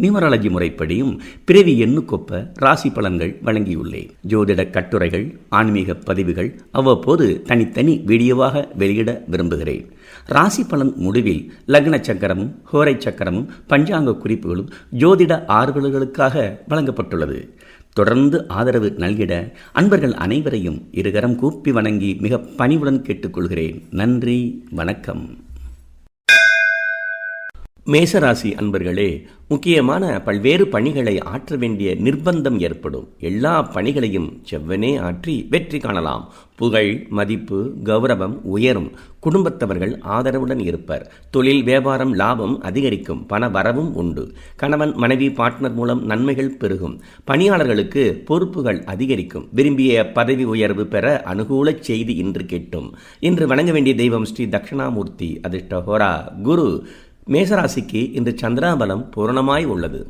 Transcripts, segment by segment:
Numerology முறைப்படியும் பிறவி எண்ணுக்கொப்ப ராசி பலன்கள் வழங்கியுள்ளேன். ஜோதிட கட்டுரைகள் ஆன்மீக பதிவுகள் அவ்வப்போது தனித்தனி வீடியோவாக வெளியிட விரும்புகிறேன். ராசி பலன் முடிவில் லக்ன சக்கரமும் ஹோரை சக்கரமும் பஞ்சாங்க குறிப்புகளும் ஜோதிட ஆர்வலர்களுக்காக வழங்கப்பட்டுள்ளது. தொடர்ந்து ஆதரவு நல்கிட அன்பர்கள் அனைவரையும் இருகரம் கூப்பி வணங்கி மிக பணிவுடன் கேட்டுக்கொள்கிறேன். நன்றி வணக்கம். மேசராசி அன்பர்களே முக்கியமான பல்வேறு பணிகளை ஆற்ற வேண்டிய நிர்பந்தம் ஏற்படும். எல்லா பணிகளையும் செவ்வனே ஆற்றி வெற்றி காணலாம். புகழ் மதிப்பு கௌரவம் உயரும். குடும்பத்தவர்கள் ஆதரவுடன் இருப்பர். தொழில் வியாபாரம் லாபம் அதிகரிக்கும். பண வரவும் உண்டு. கணவன் மனைவி பார்ட்னர் மூலம் நன்மைகள் பெருகும். பணியாளர்களுக்கு பொறுப்புகள் அதிகரிக்கும். விரும்பிய பதவி உயர்வு பெற அனுகூல செய்தி இன்று கேட்டும். இன்று வணங்க வேண்டிய தெய்வம் ஸ்ரீ தட்சிணாமூர்த்தி அதிர்ஷ்டஹோரா குரு. மேசராசிக்கு இன்று சந்திராபலம் பூரணமாய் உள்ளது.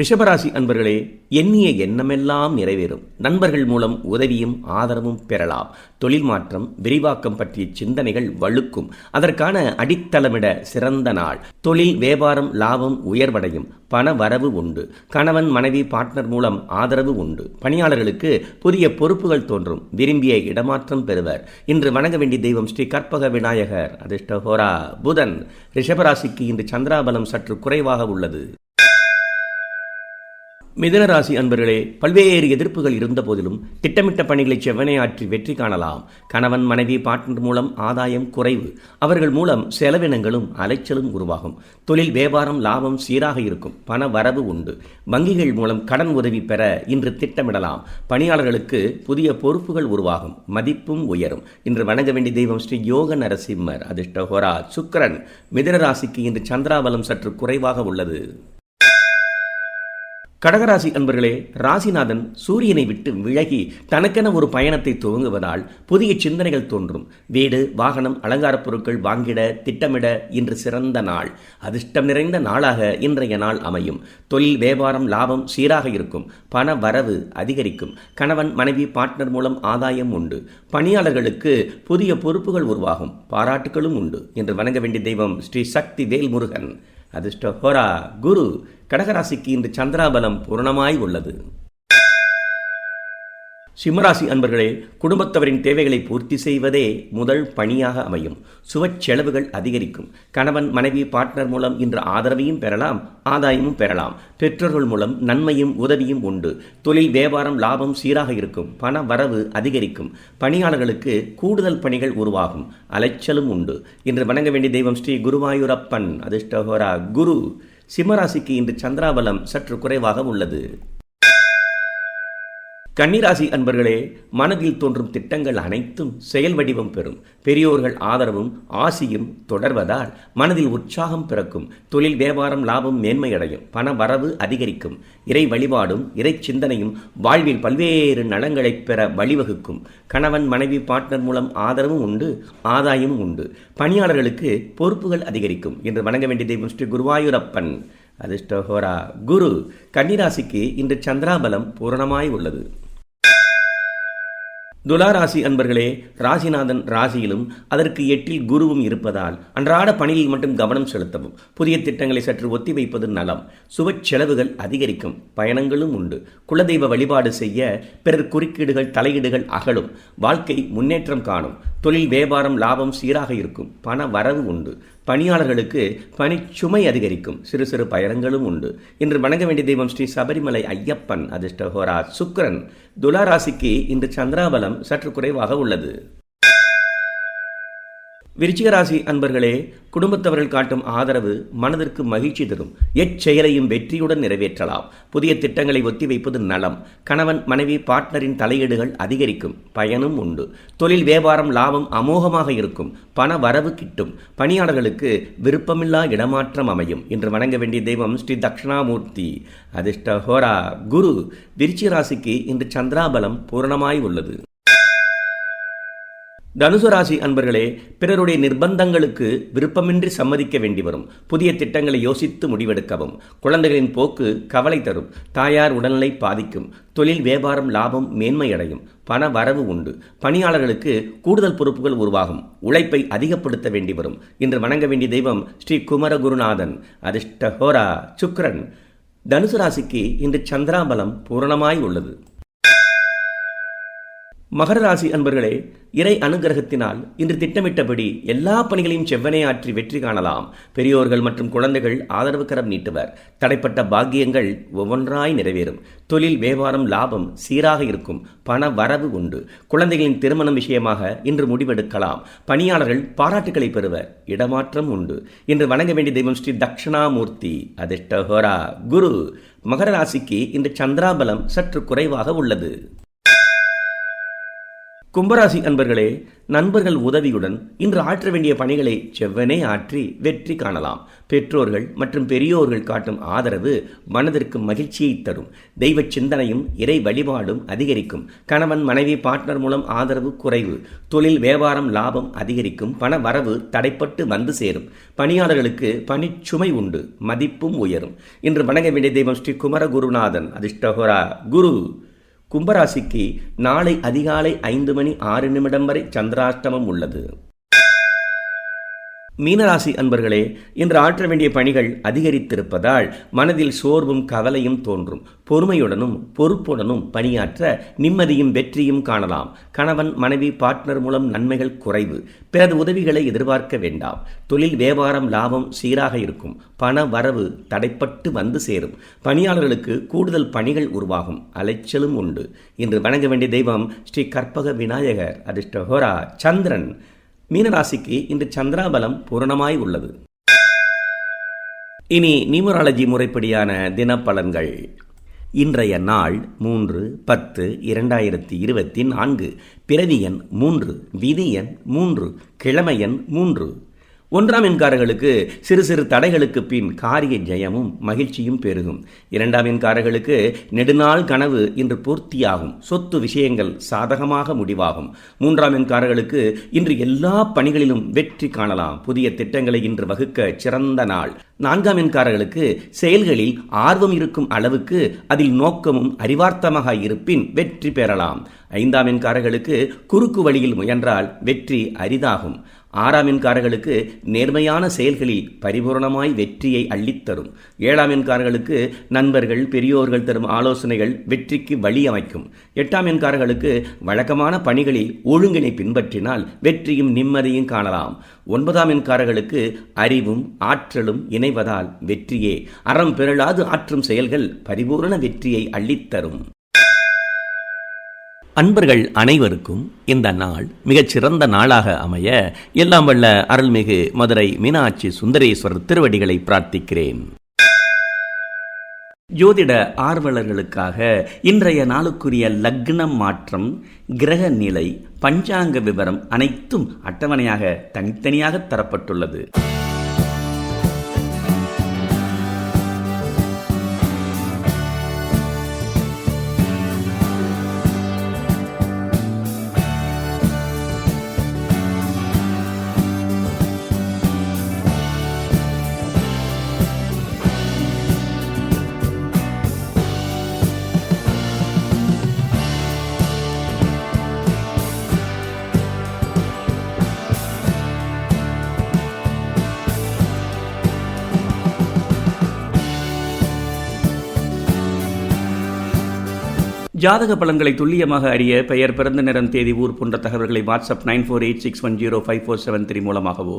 ரிஷபராசி அன்பர்களே எண்ணிய எண்ணமெல்லாம் நிறைவேறும். நண்பர்கள் மூலம் உதவியும் ஆதரவும் பெறலாம். தொழில் மாற்றம் விரிவாக்கம் பற்றிய சிந்தனைகள் வழுக்கும். அதற்கான அடித்தளமிட சிறந்த நாள். தொழில் வியாபாரம் லாபம் உயர்வடையும். பண வரவு உண்டு. கணவன் மனைவி பார்ட்னர் மூலம் ஆதரவு உண்டு. பணியாளர்களுக்கு புதிய பொறுப்புகள் தோன்றும். விரும்பிய இடமாற்றம் பெறுவர். இன்று வணங்க வேண்டிய தெய்வம் ஸ்ரீ கற்பக விநாயகர். அதிர்ஷ்டஹோரா புதன். ரிஷபராசிக்கு இன்று சந்திராபலம் சற்று குறைவாக உள்ளது. மிதனராசி அன்பர்களே பல்வேறு எதிர்ப்புகள் இருந்த போதிலும் திட்டமிட்ட பணிகளை செவ்வனையாற்றி வெற்றி காணலாம். கணவன் மனைவி பார்ட்னர் மூலம் ஆதாயம் குறைவு. அவர்கள் மூலம் செலவினங்களும் அலைச்சலும் உருவாகும். தொழில் வியாபாரம் லாபம் சீராக இருக்கும். பண வரவு உண்டு. வங்கிகள் மூலம் கடன் உதவி பெற இன்று திட்டமிடலாம். பணியாளர்களுக்கு புதிய பொறுப்புகள் உருவாகும். மதிப்பும் உயரும். இன்று வணங்க வேண்டிய தெய்வம் ஸ்ரீ யோக நரசிம்மர். அதிர்ஷ்டஹோரா சுக்கரன் மிதனராசிக்கு இன்று சந்திராபலம் சற்று குறைவாக உள்ளது. கடகராசி அன்பர்களே ராசிநாதன் சூரியனை விட்டு விலகி தனக்கென ஒரு பயணத்தை துவங்குவதால் புதிய சிந்தனைகள் தோன்றும். வீடு வாகனம் அலங்காரப் பொருட்கள் வாங்கிட திட்டமிட இன்று சிறந்த நாள். அதிர்ஷ்டம் நிறைந்த நாளாக இன்றைய நாள் அமையும். தொழில் வியாபாரம் லாபம் சீராக இருக்கும். பண வரவு அதிகரிக்கும். கணவன் மனைவி பார்ட்னர் மூலம் ஆதாயம் உண்டு. பணியாளர்களுக்கு புதிய பொறுப்புகள் உருவாகும். பாராட்டுகளும் உண்டு. என்று வணங்க வேண்டிய தெய்வம் ஸ்ரீ சக்தி வேல்முருகன். அதிர்ஷ்ட ஹோரா குரு கடகராசிக்கு இன்று சந்திராபலம் பூரணமாய் உள்ளது. சிம்மராசி அன்பர்களே குடும்பத்தவரின் தேவைகளை பூர்த்தி செய்வதே முதல் பணியாக அமையும். சுவச்செலவுகள் அதிகரிக்கும். கணவன் மனைவி பார்ட்னர் மூலம் இன்று ஆதரவையும் பெறலாம் ஆதாயமும் பெறலாம். பெற்றோர்கள் மூலம் நன்மையும் உதவியும் உண்டு. தொழில் வியாபாரம் லாபம் சீராக இருக்கும். பண வரவு அதிகரிக்கும். பணியாளர்களுக்கு கூடுதல் பணிகள் உருவாகும். அலைச்சலும் உண்டு. இன்று வணங்க வேண்டிய தெய்வம் ஸ்ரீ குருவாயூரப்பன் அதிர்ஷ்டஹோரா குரு. சிம்மராசிக்கு இன்று சந்திராபலம் சற்று குறைவாக உள்ளது. கன்னிராசி அன்பர்களே மனதில் தோன்றும் திட்டங்கள் அனைத்தும் செயல் வடிவம் பெறும். பெரியோர்கள் ஆதரவும் ஆசியும் தொடர்வதால் மனதில் உற்சாகம் பிறக்கும். தொழில் வியாபாரம் லாபம் மேன்மையடையும். பண வரவு அதிகரிக்கும். இறை வழிபாடும் இறை சிந்தனையும் வாழ்வில் பல்வேறு நலங்களை பெற வழிவகுக்கும். கணவன் மனைவி பார்ட்னர் மூலம் ஆதரவும் உண்டு ஆதாயமும் உண்டு. பணியாளர்களுக்கு பொறுப்புகள் அதிகரிக்கும் என்று வணங்க வேண்டிய தெய்வம் ஸ்ரீ குருவாயூரப்பன். அதிர்ஷ்டஹோரா. குரு கன்னிராசிக்கு இன்று சந்திராபலம் பூரணமாய் உள்ளது. துலாராசி அன்பர்களே ராசிநாதன் ராசியிலும் அதற்கு எட்டில் குருவும் இருப்பதால் அன்றாட பணியில் மட்டும் கவனம் செலுத்தவும். புதிய திட்டங்களை சற்று ஒத்தி வைப்பது நலம். சுப செலவுகள் அதிகரிக்கும். பயணங்களும் உண்டு. குலதெய்வ வழிபாடு செய்ய பிறர் குறுக்கீடுகள் தலையீடுகள் அகலும். வாழ்க்கை முன்னேற்றம் காணும். தொழில் வியாபாரம் லாபம் சீராக இருக்கும். பண வரவு உண்டு. பணியாளர்களுக்கு பணிச்சுமை அதிகரிக்கும். சிறு சிறு பயணங்களும் உண்டு. இன்று வணங்க வேண்டிய தெய்வம் ஸ்ரீ சபரிமலை ஐயப்பன் அதிர்ஷ்டஹோரா சுக்கரன். துலாராசிக்கு இன்று சந்திராபலம் சற்று குறைவாக உள்ளது. விருச்சிகராசி அன்பர்களே குடும்பத்தவர்கள் காட்டும் ஆதரவு மனதிற்கு மகிழ்ச்சி தரும். எச்செயலையும் வெற்றியுடன் நிறைவேற்றலாம். புதிய திட்டங்களை ஒத்திவைப்பது நலம். கணவன் மனைவி பார்ட்னரின் தலையீடுகள் அதிகரிக்கும். பயனும் உண்டு. தொழில் வியாபாரம் லாபம் அமோகமாக இருக்கும். பண வரவு கிட்டும். பணியாளர்களுக்கு விருப்பமில்லா இடமாற்றம் அமையும். என்று வணங்க வேண்டிய தெய்வம் ஸ்ரீ தக்ஷணாமூர்த்தி அதிர்ஷ்ட ஹோரா. குரு விருச்சிகராசிக்கு இன்று சந்திராபலம் பூரணமாய் உள்ளது. தனுசு ராசி அன்பர்களே பிறருடைய நிர்பந்தங்களுக்கு விருப்பமின்றி சம்மதிக்க வேண்டி வரும் புதிய திட்டங்களை யோசித்து முடிவெடுக்கவும். குழந்தைகளின் போக்கு கவலை தரும். தாயார் உடல்நிலை பாதிக்கும். தொழில் வியாபாரம் லாபம் மேன்மையடையும் பண வரவு உண்டு. பணியாளர்களுக்கு கூடுதல் பொறுப்புகள் உருவாகும். உழைப்பை அதிகப்படுத்த வேண்டி வரும் இன்று வணங்க வேண்டிய தெய்வம் ஸ்ரீ குமரகுருநாதன். அதிர்ஷ்ட ஹோரா சுக்ரன் தனுசு ராசிக்கு இன்று சந்திராபலம் பூரணமாய் உள்ளது. மகர ராசி அன்பர்களே இறை அனுகிரகத்தினால் இன்று திட்டமிட்டபடி எல்லா பணிகளையும் செவ்வனே ஆற்றி வெற்றி காணலாம். பெரியோர்கள் மற்றும் குழந்தைகள் ஆதரவு கரம் நீட்டுவர். தடைப்பட்ட பாக்கியங்கள் ஒவ்வொன்றாய் நிறைவேறும். தொழில் வியாபாரம் லாபம் சீராக இருக்கும். பண வரவு உண்டு. குழந்தைகளின் திருமணம் விஷயமாக இன்று முடிவெடுக்கலாம். பணியாளர்கள் பாராட்டுகளை பெறுவர். இடமாற்றம் உண்டு. இன்று வணங்க வேண்டிய தெய்வம் ஸ்ரீ தக்ஷணாமூர்த்தி அதிர்ஷ்டஹோரா. குரு மகர ராசிக்கு இன்று சந்திராபலம் சற்று குறைவாக உள்ளது. கும்பராசி அன்பர்களே நண்பர்கள் உதவியுடன் இன்று ஆற்ற வேண்டிய பணிகளை செவ்வனே ஆற்றி வெற்றி காணலாம். பெற்றோர்கள் மற்றும் பெரியோர்கள் காட்டும் ஆதரவு மனதிற்கு மகிழ்ச்சியை தரும். தெய்வ சிந்தனையும் இறை வழிபாடும் அதிகரிக்கும். கணவன் மனைவி பார்ட்னர் மூலம் ஆதரவு குறைவு. தொழில் வியாபாரம் லாபம் அதிகரிக்கும். பண வரவு தடைப்பட்டு வந்து சேரும். பணியாளர்களுக்கு பணிச்சுமை உண்டு. மதிப்பும் உயரும். இன்று வணங்க வேண்டிய தெய்வம் ஸ்ரீ குமர குருநாதன் அதிர்ஷ்டகோரா குரு. கும்பராசிக்கு நாளை அதிகாலை ஐந்து மணி ஆறு நிமிடம் வரை சந்திராஷ்டமம் உள்ளது. மீனராசி அன்பர்களே இன்று ஆற்ற வேண்டிய பணிகள் அதிகரித்திருப்பதால் மனதில் சோர்வும் கவலையும் தோன்றும். பொறுமையுடனும் பொறுப்புடனும் பணியாற்ற நிம்மதியும் வெற்றியும் காணலாம். கணவன் மனைவி பார்ட்னர் மூலம் நன்மைகள் குறைவு. பிறது உதவிகளை எதிர்பார்க்க வேண்டாம். தொழில் வியாபாரம் லாபம் சீராக இருக்கும். பண வரவு தடைப்பட்டு வந்து சேரும். பணியாளர்களுக்கு கூடுதல் பணிகள் உருவாகும். அலைச்சலும் உண்டு. இன்று வணங்க வேண்டிய தெய்வம் ஸ்ரீ கற்பக விநாயகர் அதிர்ஷ்டஹோரா சந்திரன். மீனராசிக்கு இன்று சந்திராபலம் பூரணமாய் உள்ளது. இனி நியூமராலஜி முறைப்படியான தினப்பலன்கள். இன்றைய நாள் மூன்று பத்து இரண்டாயிரத்தி இருபத்தி நான்கு. பிறவி எண் மூன்று விதி எண் மூன்று கிழமை எண் மூன்று. ஒன்றாம் எண்காரர்களுக்கு சிறு சிறு தடைகளுக்கு பின் காரிய ஜெயமும் மகிழ்ச்சியும் பெருகும். இரண்டாம் எண்காரர்களுக்கு நெடுநாள் கனவு இன்று பூர்த்தியாகும். சொத்து விஷயங்கள் சாதகமாக முடிவாகும். மூன்றாம் எண்காரர்களுக்கு இன்று எல்லா பணிகளிலும் வெற்றி காணலாம். புதிய திட்டங்களை இன்று வகுக்க சிறந்த நாள். நான்காம் எண்காரர்களுக்கு செயல்களில் ஆர்வம் இருக்கும் அளவுக்கு அதில் நோக்கமும் அறிவார்த்தமாக இருப்பின் வெற்றி பெறலாம். ஐந்தாம் எண்காரர்களுக்கு குறுக்கு வழியில் முயன்றால் வெற்றி அரிதாகும். ஆறாம் எண்காரர்களுக்கு நேர்மையான செயல்களில் பரிபூர்ணமாய் வெற்றியை அள்ளித்தரும். ஏழாம் எண்காரர்களுக்கு நண்பர்கள் பெரியோர்கள் தரும் ஆலோசனைகள் வெற்றிக்கு வழி அமைக்கும். எட்டாம் எண்காரர்களுக்கு வழக்கமான பணிகளில் ஒழுங்கினை பின்பற்றினால் வெற்றியும் நிம்மதியும் காணலாம். ஒன்பதாம் எண்காரர்களுக்கு அறிவும் ஆற்றலும் இணைவதால் வெற்றியே. அறம் பெறலாது ஆற்றும் செயல்கள் பரிபூரண வெற்றியை அள்ளித்தரும். அன்பர்கள் அனைவருக்கும் இந்த நாள் மிகச்சிறந்த நாளாக அமைய எல்லாம் வல்ல அருள்மிகு மதுரை மீனாட்சி சுந்தரேஸ்வரர் திருவடிகளை பிரார்த்திக்கிறேன். ஜோதிட ஆர்வலர்களுக்காக இன்றைய நாளுக்குரிய லக்னம் மாற்றம் கிரக நிலை பஞ்சாங்க விவரம் அனைத்தும் அட்டவணையாக தனித்தனியாக தரப்பட்டுள்ளது. ஜாதக பலன்களை துல்லியமாக அறிய பெயர் பிறந்த நேரம் தேதி ஊர் போன்ற தகவல்களை WhatsApp nine four eight six one zero five four seven three மூலமாகவோ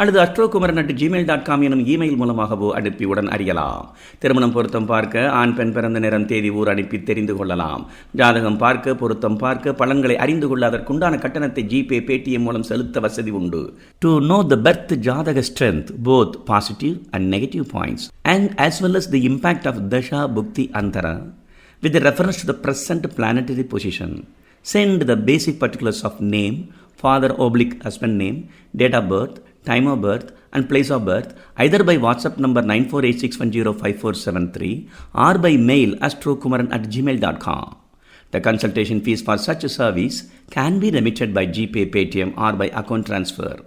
அல்லது Astrokumaran at Gmail dot com எனும் இமெயில் மூலமாகவோ அனுப்பி உடன் அறியலாம். திருமணம் பொருத்தம் பார்க்க ஆண் பெண் பிறந்த நேரம் தேதி ஊர் அனுப்பி தெரிந்து கொள்ளலாம். ஜாதகம் பார்க்க பொருத்தம் பார்க்க பலன்களை அறிந்து கொள்ள அதற்குண்டான கட்டணத்தை ஜிபே பேடிஎம் மூலம் செலுத்த வசதி உண்டு. To know the birth jataka strength both positive and negative points and as well as the impact of dasha bhukti antara with reference to the present planetary position. Send the basic particulars of name, father oblique husband name, date of birth, time of birth, and place of birth either by WhatsApp number 9486105473 or by mail astrokumaran at gmail.com. The consultation fees for such a service can be remitted by GPay, Paytm, or by account transfer.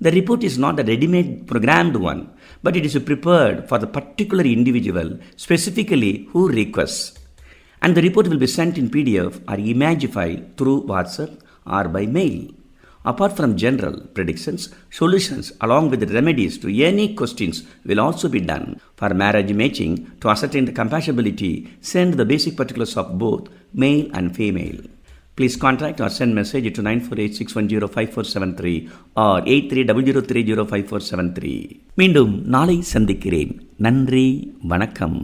The report is not a ready-made programmed one, but it is prepared for the particular individual specifically who requests And the report will be sent in PDF or image file through WhatsApp or by mail. Apart from general predictions, solutions along with remedies to any questions will also be done. For marriage matching, to ascertain the compatibility, send the basic particulars of both male and female. Please contact or send message to 948-610-5473 or 8300305473. மீண்டும் நாளை சந்திக்கிறேன் நன்றி வணக்கம்